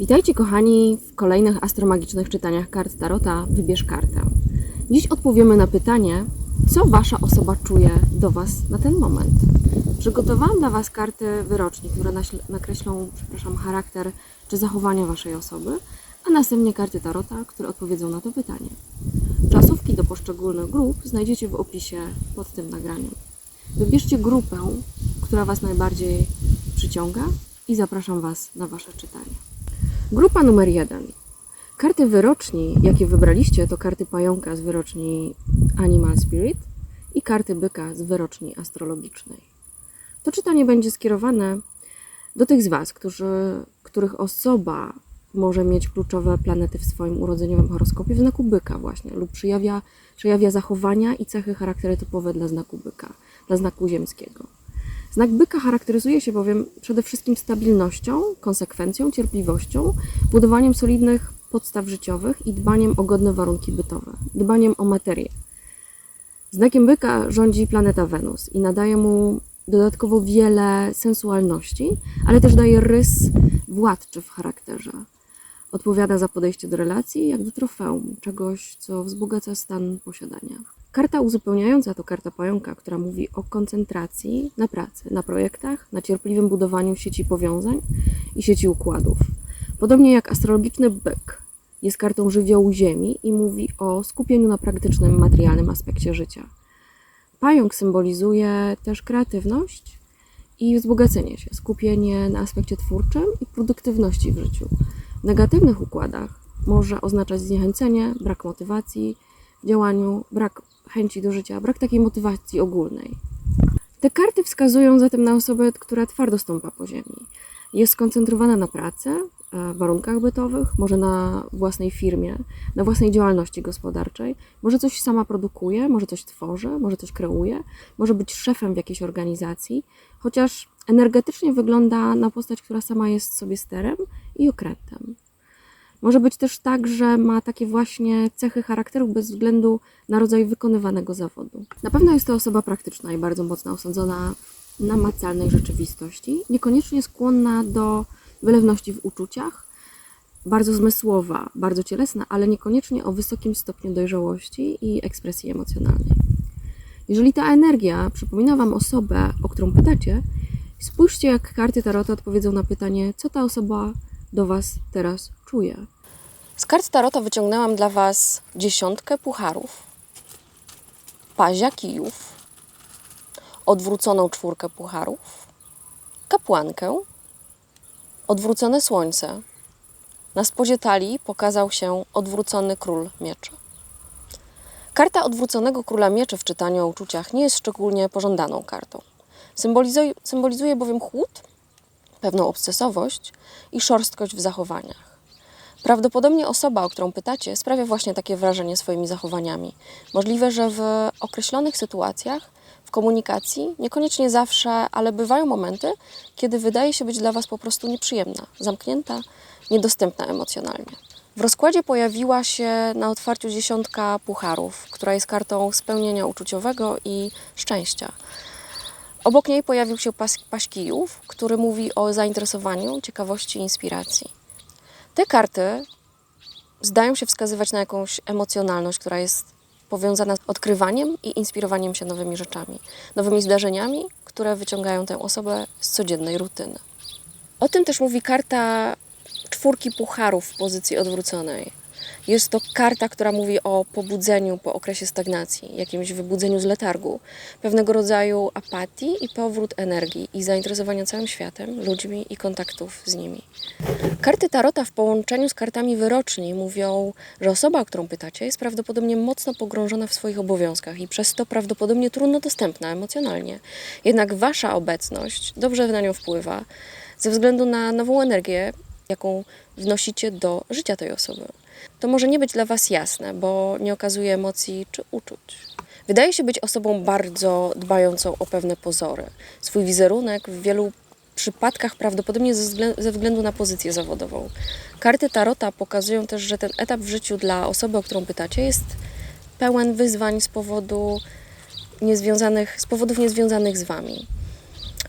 Witajcie kochani w kolejnych astromagicznych czytaniach kart Tarota Wybierz kartę. Dziś odpowiemy na pytanie, co Wasza osoba czuje do Was na ten moment. Przygotowałam dla Was karty wyroczni, które nakreślą, przepraszam, charakter czy zachowania Waszej osoby, a następnie karty Tarota, które odpowiedzą na to pytanie. Czasówki do poszczególnych grup znajdziecie w opisie pod tym nagraniem. Wybierzcie grupę, która Was najbardziej przyciąga i zapraszam Was na Wasze czytanie. Grupa numer jeden. Karty wyroczni, jakie wybraliście, to karty pająka z wyroczni Animal Spirit i karty byka z wyroczni astrologicznej. To czytanie będzie skierowane do tych z Was, którzy, których osoba może mieć kluczowe planety w swoim urodzeniowym horoskopie w znaku byka właśnie lub przejawia, przejawia zachowania i cechy charakterytypowe dla znaku byka, dla znaku ziemskiego. Znak byka charakteryzuje się bowiem przede wszystkim stabilnością, konsekwencją, cierpliwością, budowaniem solidnych podstaw życiowych i dbaniem o godne warunki bytowe, dbaniem o materię. Znakiem byka rządzi planeta Wenus i nadaje mu dodatkowo wiele sensualności, ale też daje rys władczy w charakterze. Odpowiada za podejście do relacji jak do trofeum, czegoś, co wzbogaca stan posiadania. Karta uzupełniająca to karta pająka, która mówi o koncentracji na pracy, na projektach, na cierpliwym budowaniu sieci powiązań i sieci układów. Podobnie jak astrologiczny byk jest kartą żywiołu Ziemi i mówi o skupieniu na praktycznym, materialnym aspekcie życia. Pająk symbolizuje też kreatywność i wzbogacenie się, skupienie na aspekcie twórczym i produktywności w życiu. W negatywnych układach może oznaczać zniechęcenie, brak motywacji w działaniu, brak chęci do życia, brak takiej motywacji ogólnej. Te karty wskazują zatem na osobę, która twardo stąpa po ziemi. Jest skoncentrowana na pracy, e, warunkach bytowych, może na własnej firmie, na własnej działalności gospodarczej. Może coś sama produkuje, może coś tworzy, może coś kreuje, może być szefem w jakiejś organizacji, chociaż energetycznie wygląda na postać, która sama jest sobie sterem i okrętem. Może być też tak, że ma takie właśnie cechy charakteru bez względu na rodzaj wykonywanego zawodu. Na pewno jest to osoba praktyczna i bardzo mocno osadzona w namacalnej rzeczywistości, niekoniecznie skłonna do wylewności w uczuciach, bardzo zmysłowa, bardzo cielesna, ale niekoniecznie o wysokim stopniu dojrzałości i ekspresji emocjonalnej. Jeżeli ta energia przypomina Wam osobę, o którą pytacie, spójrzcie, jak karty Tarota odpowiedzą na pytanie, co ta osoba do Was teraz czuje. Z kart Tarota wyciągnęłam dla Was dziesiątkę pucharów, pazia kijów, odwróconą czwórkę pucharów, kapłankę, odwrócone słońce. Na spodzie talii pokazał się odwrócony król mieczy. Karta odwróconego króla mieczy w czytaniu o uczuciach nie jest szczególnie pożądaną kartą. Symbolizuje bowiem chłód, pewną obsesowość i szorstkość w zachowaniach. Prawdopodobnie osoba, o którą pytacie, sprawia właśnie takie wrażenie swoimi zachowaniami. Możliwe, że w określonych sytuacjach, w komunikacji, niekoniecznie zawsze, ale bywają momenty, kiedy wydaje się być dla Was po prostu nieprzyjemna, zamknięta, niedostępna emocjonalnie. W rozkładzie pojawiła się na otwarciu dziesiątka pucharów, która jest kartą spełnienia uczuciowego i szczęścia. Obok niej pojawił się pas, kijów, który mówi o zainteresowaniu, ciekawości i inspiracji. Te karty zdają się wskazywać na jakąś emocjonalność, która jest powiązana z odkrywaniem i inspirowaniem się nowymi rzeczami, nowymi zdarzeniami, które wyciągają tę osobę z codziennej rutyny. O tym też mówi karta czwórki pucharów w pozycji odwróconej. Jest to karta, która mówi o pobudzeniu po okresie stagnacji, jakimś wybudzeniu z letargu, pewnego rodzaju apatii i powrót energii i zainteresowania całym światem, ludźmi i kontaktów z nimi. Karty Tarota w połączeniu z kartami wyroczni mówią, że osoba, o którą pytacie, jest prawdopodobnie mocno pogrążona w swoich obowiązkach i przez to prawdopodobnie trudno dostępna emocjonalnie. Jednak wasza obecność dobrze na nią wpływa ze względu na nową energię, jaką wnosicie do życia tej osoby. To może nie być dla Was jasne, bo nie okazuje emocji czy uczuć. Wydaje się być osobą bardzo dbającą o pewne pozory. Swój wizerunek w wielu przypadkach prawdopodobnie ze wzglę- ze względu na pozycję zawodową. Karty Tarota pokazują też, że ten etap w życiu dla osoby, o którą pytacie, jest pełen wyzwań z powodu niezwiązanych, z powodów niezwiązanych z Wami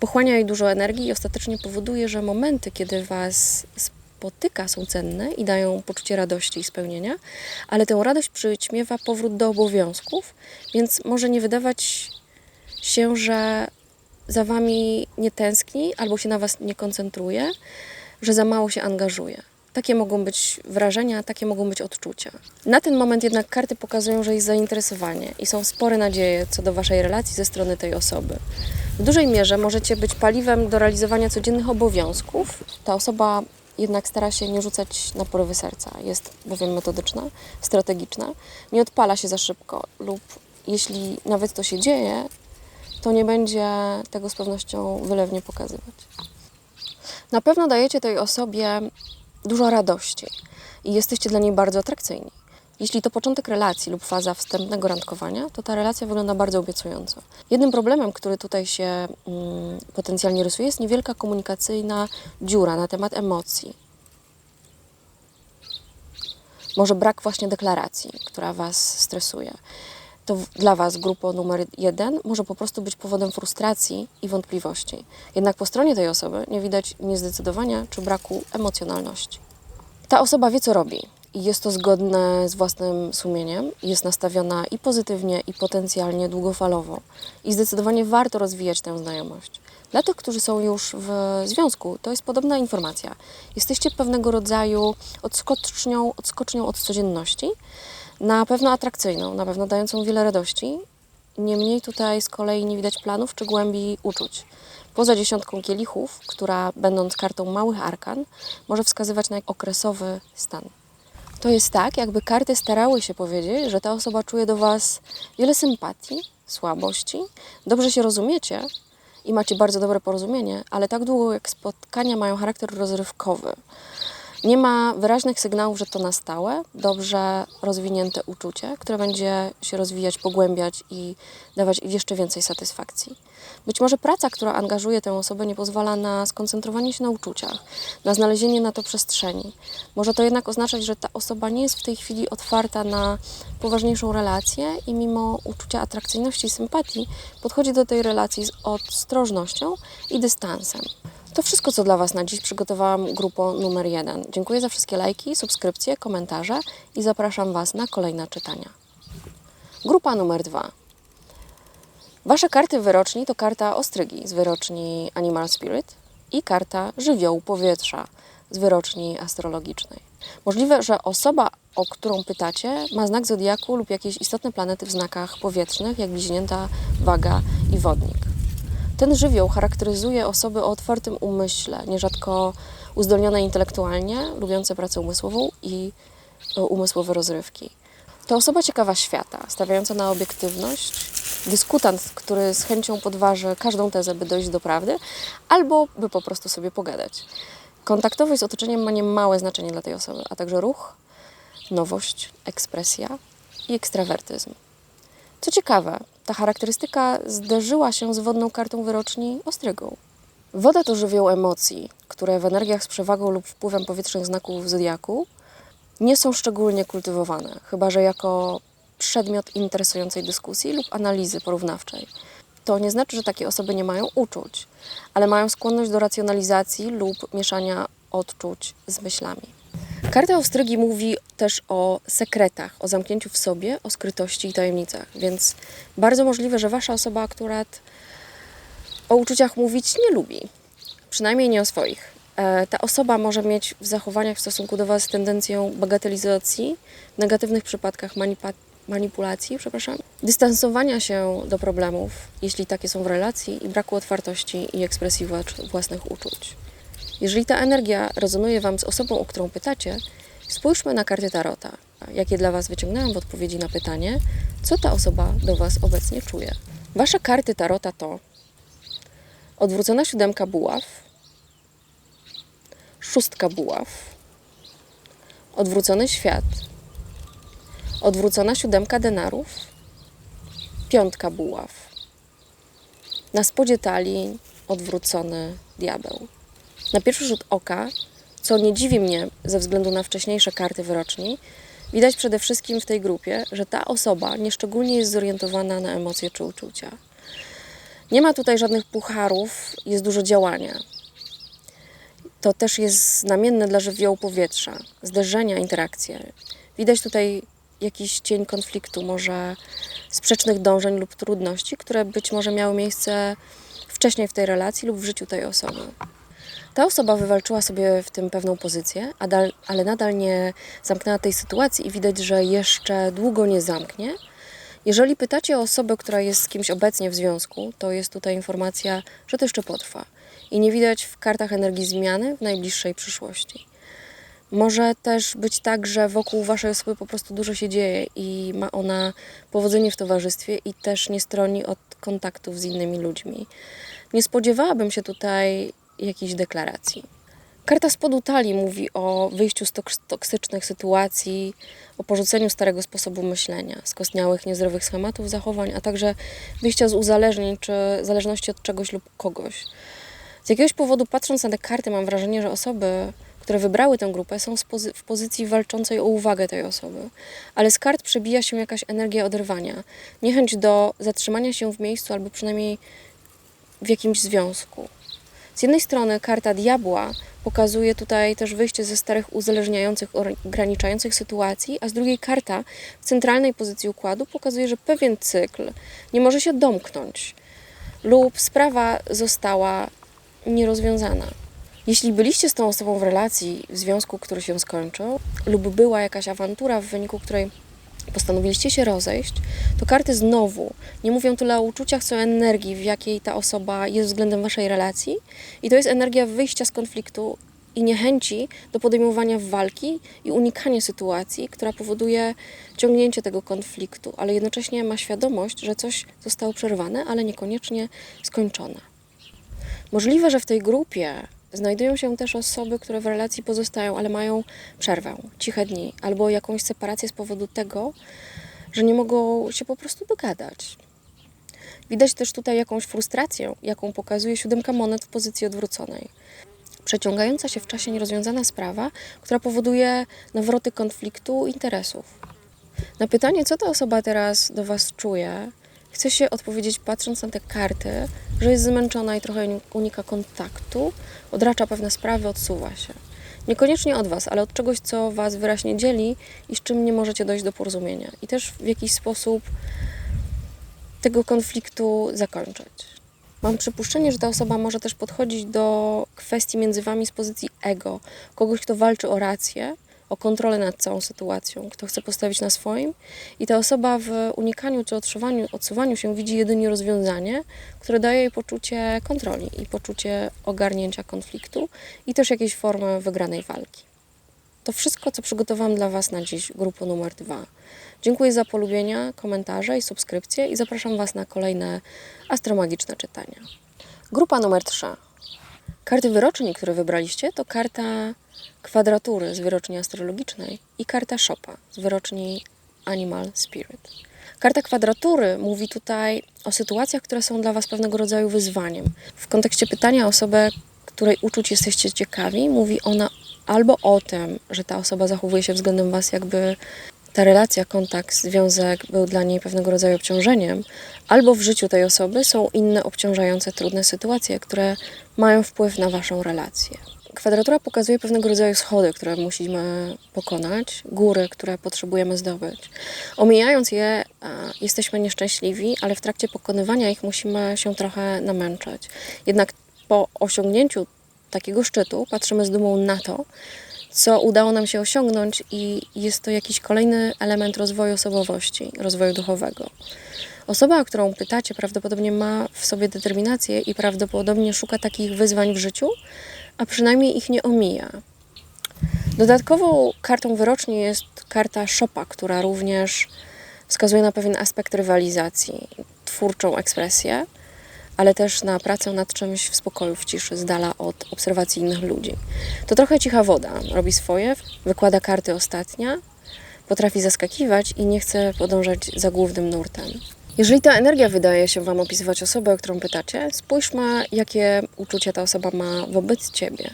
pochłania jej dużo energii i ostatecznie powoduje, że momenty, kiedy Was spotyka, są cenne i dają poczucie radości i spełnienia, ale tę radość przyćmiewa powrót do obowiązków, więc może nie wydawać się, że za wami nie tęskni albo się na was nie koncentruje, że za mało się angażuje. Takie mogą być wrażenia, takie mogą być odczucia. Na ten moment jednak karty pokazują, że jest zainteresowanie i są spore nadzieje co do waszej relacji ze strony tej osoby. W dużej mierze możecie być paliwem do realizowania codziennych obowiązków. Ta osoba jednak stara się nie rzucać na porywy serca. Jest bowiem metodyczna, strategiczna, nie odpala się za szybko lub jeśli nawet to się dzieje, to nie będzie tego z pewnością wylewnie pokazywać. Na pewno dajecie tej osobie dużo radości i jesteście dla niej bardzo atrakcyjni. Jeśli to początek relacji lub faza wstępnego randkowania, to ta relacja wygląda bardzo obiecująco. Jednym problemem, który tutaj się mm, potencjalnie rysuje, jest niewielka komunikacyjna dziura na temat emocji. Może brak właśnie deklaracji, która Was stresuje. To dla Was, grupo numer jeden, może po prostu być powodem frustracji i wątpliwości. Jednak po stronie tej osoby nie widać niezdecydowania czy braku emocjonalności. Ta osoba wie, co robi i jest to zgodne z własnym sumieniem, jest nastawiona i pozytywnie, i potencjalnie długofalowo. I zdecydowanie warto rozwijać tę znajomość. Dla tych, którzy są już w związku, to jest podobna informacja. Jesteście pewnego rodzaju odskocznią, odskocznią od codzienności, na pewno atrakcyjną, na pewno dającą wiele radości. Niemniej tutaj z kolei nie widać planów czy głębi uczuć. Poza dziesiątką kielichów, która będąc kartą małych arkan, może wskazywać na okresowy stan. To jest tak, jakby karty starały się powiedzieć, że ta osoba czuje do Was wiele sympatii, słabości, dobrze się rozumiecie i macie bardzo dobre porozumienie, ale tak długo jak spotkania mają charakter rozrywkowy. Nie ma wyraźnych sygnałów, że to na stałe, dobrze rozwinięte uczucie, które będzie się rozwijać, pogłębiać i dawać jeszcze więcej satysfakcji. Być może praca, która angażuje tę osobę, nie pozwala na skoncentrowanie się na uczuciach, na znalezienie na to przestrzeni. Może to jednak oznaczać, że ta osoba nie jest w tej chwili otwarta na poważniejszą relację i mimo uczucia atrakcyjności i sympatii podchodzi do tej relacji z ostrożnością i dystansem. To wszystko, co dla Was na dziś przygotowałam grupą numer jeden. Dziękuję za wszystkie lajki, subskrypcje, komentarze i zapraszam Was na kolejne czytania. Grupa numer dwa. Wasze karty wyroczni to karta ostrygi z wyroczni Animal Spirit i karta żywiołu powietrza z wyroczni astrologicznej. Możliwe, że osoba, o którą pytacie, ma znak zodiaku lub jakieś istotne planety w znakach powietrznych, jak bliźnięta, waga i wodnik. Ten żywioł charakteryzuje osoby o otwartym umyśle, nierzadko uzdolnione intelektualnie, lubiące pracę umysłową i e, umysłowe rozrywki. To osoba ciekawa świata, stawiająca na obiektywność, dyskutant, który z chęcią podważy każdą tezę, by dojść do prawdy, albo by po prostu sobie pogadać. Kontaktowość z otoczeniem ma niemałe znaczenie dla tej osoby, a także ruch, nowość, ekspresja i ekstrawertyzm. Co ciekawe, ta charakterystyka zderzyła się z wodną kartą wyroczni ostrygą. Woda to żywioł emocji, które w energiach z przewagą lub wpływem powietrznych znaków zodiaku nie są szczególnie kultywowane, chyba że jako przedmiot interesującej dyskusji lub analizy porównawczej. To nie znaczy, że takie osoby nie mają uczuć, ale mają skłonność do racjonalizacji lub mieszania odczuć z myślami. Karta ostrygi mówi też o sekretach, o zamknięciu w sobie, o skrytości i tajemnicach, więc bardzo możliwe, że wasza osoba akurat o uczuciach mówić nie lubi, przynajmniej nie o swoich. E, Ta osoba może mieć w zachowaniach w stosunku do Was tendencję bagatelizacji, w negatywnych przypadkach manipulacji, przepraszam, dystansowania się do problemów, jeśli takie są w relacji, i braku otwartości i ekspresji wła- własnych uczuć. Jeżeli ta energia rezonuje Wam z osobą, o którą pytacie, spójrzmy na karty Tarota, jakie dla Was wyciągnęłam w odpowiedzi na pytanie, co ta osoba do Was obecnie czuje. Wasze karty Tarota to odwrócona siódemka buław, szóstka buław, odwrócony świat, odwrócona siódemka denarów, piątka buław, na spodzie talii odwrócony diabeł. Na pierwszy rzut oka, co nie dziwi mnie ze względu na wcześniejsze karty wyroczni, widać przede wszystkim w tej grupie, że ta osoba nieszczególnie jest zorientowana na emocje czy uczucia. Nie ma tutaj żadnych pucharów, jest dużo działania. To też jest znamienne dla żywiołu powietrza, zderzenia, interakcje. Widać tutaj jakiś cień konfliktu, może sprzecznych dążeń lub trudności, które być może miały miejsce wcześniej w tej relacji lub w życiu tej osoby. Ta osoba wywalczyła sobie w tym pewną pozycję, ale nadal nie zamknęła tej sytuacji i widać, że jeszcze długo nie zamknie. Jeżeli pytacie o osobę, która jest z kimś obecnie w związku, to jest tutaj informacja, że to jeszcze potrwa. I nie widać w kartach energii zmiany w najbliższej przyszłości. Może też być tak, że wokół waszej osoby po prostu dużo się dzieje i ma ona powodzenie w towarzystwie i też nie stroni od kontaktów z innymi ludźmi. Nie spodziewałabym się tutaj jakichś deklaracji. Karta spodu talii mówi o wyjściu z toks- toksycznych sytuacji, o porzuceniu starego sposobu myślenia, skostniałych, niezdrowych schematów zachowań, a także wyjścia z uzależnień czy zależności od czegoś lub kogoś. Z jakiegoś powodu, patrząc na te karty, mam wrażenie, że osoby, które wybrały tę grupę, są w pozycji walczącej o uwagę tej osoby. Ale z kart przebija się jakaś energia oderwania, niechęć do zatrzymania się w miejscu albo przynajmniej w jakimś związku. Z jednej strony karta diabła pokazuje tutaj też wyjście ze starych uzależniających, ograniczających sytuacji, a z drugiej karta w centralnej pozycji układu pokazuje, że pewien cykl nie może się domknąć lub sprawa została nierozwiązana. Jeśli byliście z tą osobą w relacji, w związku, który się skończył, lub była jakaś awantura, w wyniku której postanowiliście się rozejść, to karty znowu nie mówią tyle o uczuciach, co o energii, w jakiej ta osoba jest względem waszej relacji. I to jest energia wyjścia z konfliktu i niechęci do podejmowania walki i unikania sytuacji, która powoduje ciągnięcie tego konfliktu, ale jednocześnie ma świadomość, że coś zostało przerwane, ale niekoniecznie skończone. Możliwe, że w tej grupie znajdują się też osoby, które w relacji pozostają, ale mają przerwę, ciche dni albo jakąś separację z powodu tego, że nie mogą się po prostu dogadać. Widać też tutaj jakąś frustrację, jaką pokazuje siódemka monet w pozycji odwróconej. Przeciągająca się w czasie nierozwiązana sprawa, która powoduje nawroty konfliktu interesów. Na pytanie, co ta osoba teraz do Was czuje, chce się odpowiedzieć, patrząc na te karty, że jest zmęczona i trochę unika kontaktu, odracza pewne sprawy, odsuwa się. Niekoniecznie od Was, ale od czegoś, co Was wyraźnie dzieli i z czym nie możecie dojść do porozumienia. I też w jakiś sposób tego konfliktu zakończyć. Mam przypuszczenie, że ta osoba może też podchodzić do kwestii między Wami z pozycji ego, kogoś, kto walczy o rację, o kontrolę nad całą sytuacją, kto chce postawić na swoim i ta osoba w unikaniu czy odsuwaniu, odsuwaniu się widzi jedynie rozwiązanie, które daje jej poczucie kontroli i poczucie ogarnięcia konfliktu i też jakiejś formy wygranej walki. To wszystko, co przygotowałam dla Was na dziś, grupo numer dwa. Dziękuję za polubienia, komentarze i subskrypcje i zapraszam Was na kolejne astromagiczne czytania. Grupa numer 3. Karty wyroczni, które wybraliście, to karta kwadratury z wyroczni astrologicznej i karta szopa z wyroczni Animal Spirit. Karta kwadratury mówi tutaj o sytuacjach, które są dla Was pewnego rodzaju wyzwaniem. W kontekście pytania o osobę, której uczuć jesteście ciekawi, mówi ona albo o tym, że ta osoba zachowuje się względem Was, jakby ta relacja, kontakt, związek był dla niej pewnego rodzaju obciążeniem, albo w życiu tej osoby są inne obciążające, trudne sytuacje, które mają wpływ na Waszą relację. Kwadratura pokazuje pewnego rodzaju schody, które musimy pokonać, góry, które potrzebujemy zdobyć. Omijając je, e, jesteśmy nieszczęśliwi, ale w trakcie pokonywania ich musimy się trochę namęczać. Jednak po osiągnięciu takiego szczytu patrzymy z dumą na to, co udało nam się osiągnąć, i jest to jakiś kolejny element rozwoju osobowości, rozwoju duchowego. Osoba, którą pytacie, prawdopodobnie ma w sobie determinację i prawdopodobnie szuka takich wyzwań w życiu, a przynajmniej ich nie omija. Dodatkową kartą wyrocznie jest karta Szopa, która również wskazuje na pewien aspekt rywalizacji, twórczą ekspresję, ale też na pracę nad czymś w spokoju, w ciszy, z dala od obserwacji innych ludzi. To trochę cicha woda, robi swoje, wykłada karty ostatnia, potrafi zaskakiwać i nie chce podążać za głównym nurtem. Jeżeli ta energia wydaje się Wam opisywać osobę, o którą pytacie, spójrzmy, jakie uczucia ta osoba ma wobec Ciebie.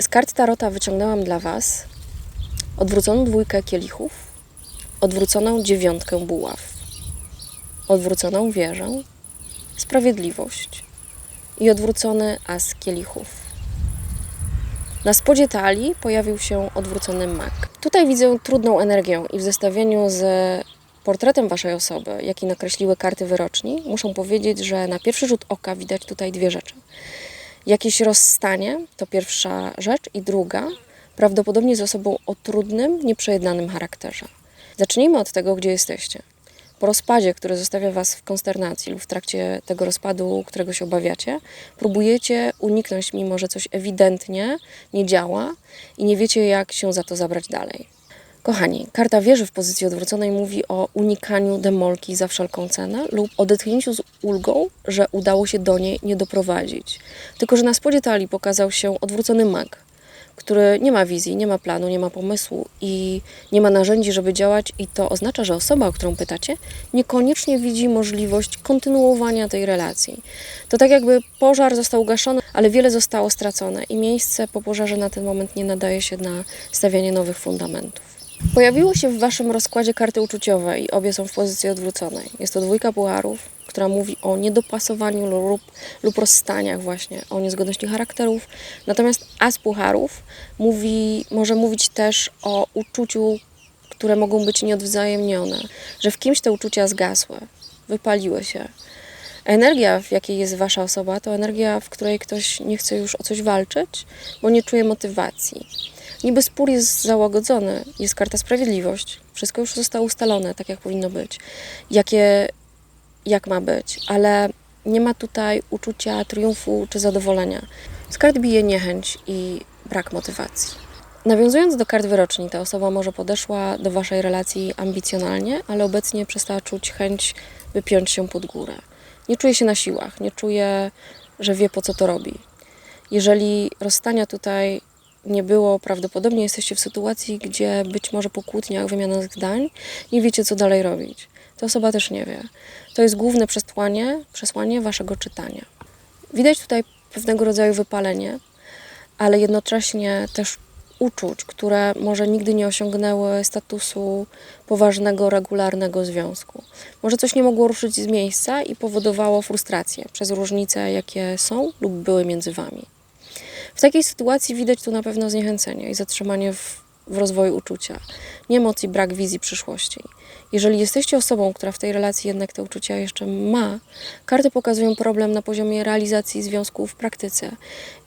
Z kart Tarota wyciągnęłam dla Was odwróconą dwójkę kielichów, odwróconą dziewiątkę buław, odwróconą wieżę, sprawiedliwość i odwrócony as kielichów. Na spodzie talii pojawił się odwrócony mak. Tutaj widzę trudną energię i w zestawieniu z portretem waszej osoby, jaki nakreśliły karty wyroczni, muszę powiedzieć, że na pierwszy rzut oka widać tutaj dwie rzeczy. Jakieś rozstanie to pierwsza rzecz i druga, prawdopodobnie z osobą o trudnym, nieprzejednanym charakterze. Zacznijmy od tego, gdzie jesteście. Po rozpadzie, który zostawia Was w konsternacji lub w trakcie tego rozpadu, którego się obawiacie, próbujecie uniknąć, mimo że coś ewidentnie nie działa i nie wiecie, jak się za to zabrać dalej. Kochani, karta wieży w pozycji odwróconej mówi o unikaniu demolki za wszelką cenę lub odetchnięciu z ulgą, że udało się do niej nie doprowadzić. Tylko, że na spodzie talii pokazał się odwrócony mag, który nie ma wizji, nie ma planu, nie ma pomysłu i nie ma narzędzi, żeby działać, i to oznacza, że osoba, o którą pytacie, niekoniecznie widzi możliwość kontynuowania tej relacji. To tak jakby pożar został ugaszony, ale wiele zostało stracone i miejsce po pożarze na ten moment nie nadaje się na stawianie nowych fundamentów. Pojawiło się w Waszym rozkładzie karty uczuciowe i obie są w pozycji odwróconej. Jest to dwójka pucharów, która mówi o niedopasowaniu lub, lub rozstaniach właśnie, o niezgodności charakterów. Natomiast as pucharów mówi, może mówić też o uczuciu, które mogą być nieodwzajemnione, że w kimś te uczucia zgasły, wypaliły się. Energia, w jakiej jest wasza osoba, to energia, w której ktoś nie chce już o coś walczyć, bo nie czuje motywacji. Niby spór jest załagodzony, jest karta sprawiedliwość, wszystko już zostało ustalone, tak jak powinno być, jakie, jak ma być, ale nie ma tutaj uczucia triumfu czy zadowolenia. Z kart bije niechęć i brak motywacji. Nawiązując do kart wyroczni, ta osoba może podeszła do waszej relacji ambicjonalnie, ale obecnie przestała czuć chęć, by piąć się pod górę. Nie czuje się na siłach, nie czuje, że wie po co to robi. Jeżeli rozstania tutaj nie było, prawdopodobnie jesteście w sytuacji, gdzie być może po kłótniach, wymianach zdań, nie wiecie, co dalej robić. Ta osoba też nie wie. To jest główne przesłanie, przesłanie waszego czytania. Widać tutaj pewnego rodzaju wypalenie, ale jednocześnie też uczuć, które może nigdy nie osiągnęły statusu poważnego, regularnego związku. Może coś nie mogło ruszyć z miejsca i powodowało frustrację przez różnice, jakie są lub były między wami. W takiej sytuacji widać tu na pewno zniechęcenie i zatrzymanie w, w rozwoju uczucia, nie emocji, brak wizji przyszłości. Jeżeli jesteście osobą, która w tej relacji jednak te uczucia jeszcze ma, karty pokazują problem na poziomie realizacji związku w praktyce.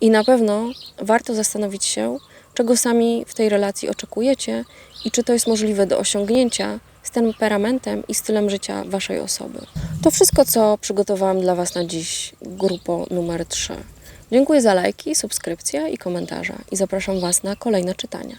I na pewno warto zastanowić się, czego sami w tej relacji oczekujecie i czy to jest możliwe do osiągnięcia z temperamentem i stylem życia waszej osoby. To wszystko, co przygotowałam dla Was na dziś, grupo numer 3. Dziękuję za lajki, subskrypcje i komentarze i zapraszam Was na kolejne czytania.